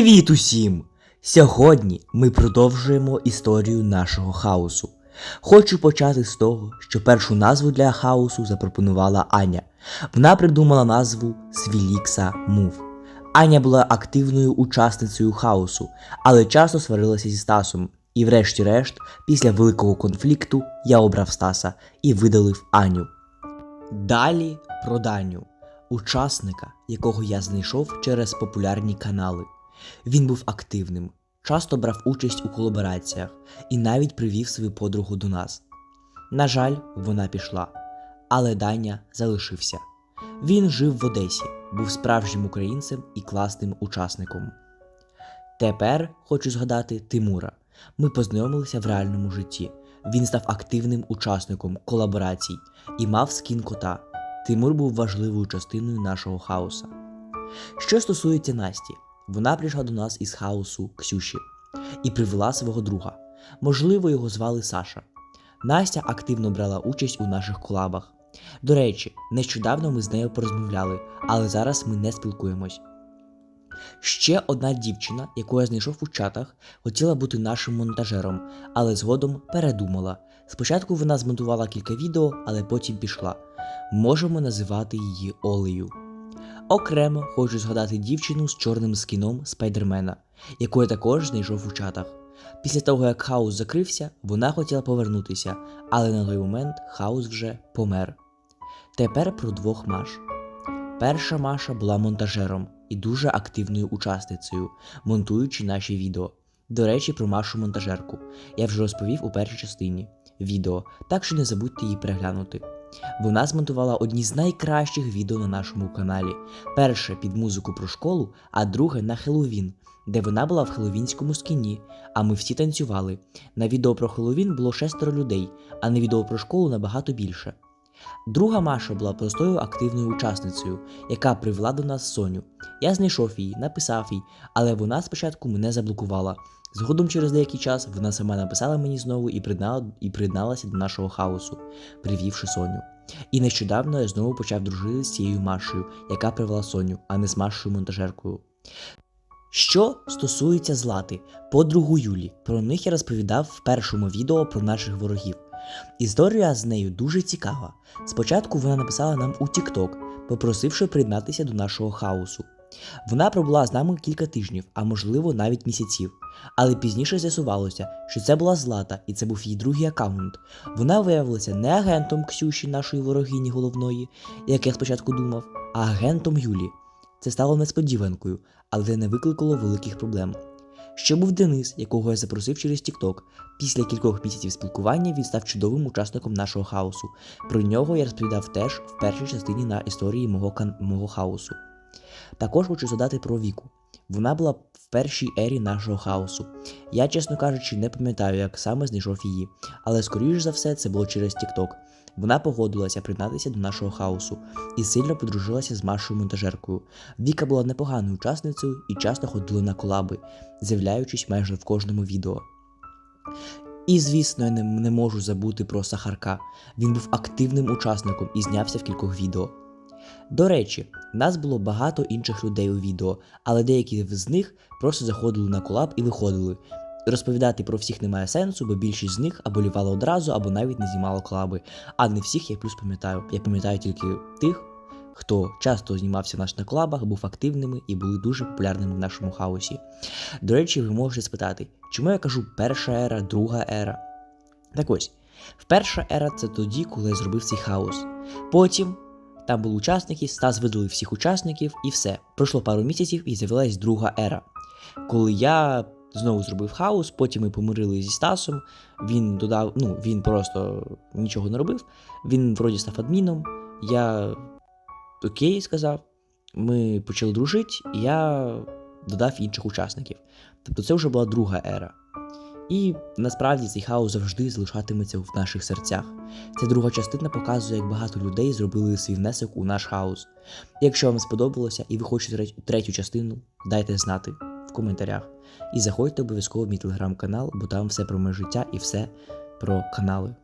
Привіт усім! Сьогодні ми продовжуємо історію нашого хаосу. Хочу почати з того, що першу назву для хаосу запропонувала Аня. Вона придумала назву Свілікса Мув. Аня була активною учасницею хаосу, але часто сварилася зі Стасом. І врешті-решт, після великого конфлікту, я обрав Стаса і видалив Аню. Далі про Даню, учасника, якого я знайшов через популярні канали. Він був активним, часто брав участь у колабораціях і навіть привів свою подругу до нас. На жаль, вона пішла, але Даня залишився. Він жив в Одесі, був справжнім українцем і класним учасником. Тепер хочу згадати Тимура. Ми познайомилися в реальному житті. Він став активним учасником колаборацій і мав скін кота. Тимур був важливою частиною нашого хаоса. Що стосується Насті, вона прийшла до нас із хаосу Ксюші і привела свого друга. Можливо, його звали Саша. Настя активно брала участь у наших колабах. До речі, нещодавно ми з нею порозмовляли, але зараз ми не спілкуємось. Ще одна дівчина, яку я знайшов у чатах, хотіла бути нашим монтажером, але згодом передумала. Спочатку вона змонтувала кілька відео, але потім пішла. Можемо називати її Олею. Окремо хочу згадати дівчину з чорним скіном Спайдермена, яку я також знайшов у чатах. Після того, як хаос закрився, вона хотіла повернутися, але на той момент хаос вже помер. Тепер про двох Маш. Перша Маша була монтажером і дуже активною учасницею, монтуючи наші відео. До речі, про Машу монтажерку я вже розповів у першій частині відео, так що не забудьте її переглянути. Вона змонтувала одні з найкращих відео на нашому каналі. Перше під музику про школу, а друге на Хеллоуін, де вона була в хеллоуінському скіні, а ми всі танцювали. На відео про Хеллоуін було шестеро людей, а на відео про школу набагато більше. Друга Маша була простою активною учасницею, яка привела до нас Соню. Я знайшов її, написав їй, але вона спочатку мене заблокувала. Згодом через деякий час вона сама написала мені знову і приєднала, і приєдналася до нашого хаосу, привівши Соню. І нещодавно я знову почав дружити з цією Машею, яка привела Соню, а не з Машою монтажеркою. Що стосується Злати, подругу Юлі, про них я розповідав в першому відео про наших ворогів. Історія з нею дуже цікава. Спочатку вона написала нам у TikTok, попросивши приєднатися до нашого хаосу. Вона пробула з нами кілька тижнів, а можливо навіть місяців. Але пізніше з'ясувалося, що це була Злата, і це був її другий аккаунт. Вона виявилася не агентом Ксюші, нашої ворогині головної, як я спочатку думав, а агентом Юлі. Це стало несподіванкою, але не викликало великих проблем. Ще був Денис, якого я запросив через TikTok. Після кількох місяців спілкування він став чудовим учасником нашого хаосу. Про нього я розповідав теж в першій частині на історії мого, кан... мого хаосу. Також хочу задати про Віку. Вона була в першій ері нашого хаосу. Я, чесно кажучи, не пам'ятаю, як саме знайшов її, але скоріш за все це було через TikTok. Вона погодилася приєднатися до нашого хаосу і сильно подружилася з Машою монтажеркою. Віка була непоганою учасницею і часто ходила на колаби, з'являючись майже в кожному відео. І, звісно, я не, не можу забути про Сахарка. Він був активним учасником і знявся в кількох відео. До речі, нас було багато інших людей у відео, але деякі з них просто заходили на колаб і виходили. Розповідати про всіх немає сенсу, бо більшість з них або лівала одразу, або навіть не знімала колаби. А не всіх я плюс пам'ятаю. Я пам'ятаю тільки тих, хто часто знімався в нас на колабах, був активними і були дуже популярними в нашому хаосі. До речі, ви можете спитати, чому я кажу перша ера, друга ера? Так ось, перша ера це тоді, коли я зробив цей хаос. Потім там були учасники, Стас видалив всіх учасників і все. Пройшло пару місяців і з'явилась друга ера. Коли я знову зробив хаос, потім ми помирили зі Стасом. Він додав, ну він просто нічого не робив. Він вроді став адміном. Я окей сказав. Ми почали дружити, і я додав інших учасників. Тобто це вже була друга ера. І насправді цей хаос завжди залишатиметься в наших серцях. Ця друга частина показує, як багато людей зробили свій внесок у наш хаос. Якщо вам сподобалося і ви хочете третю частину, дайте знати в коментарях. І заходьте обов'язково в мій телеграм-канал, бо там все про моє життя і все про канали.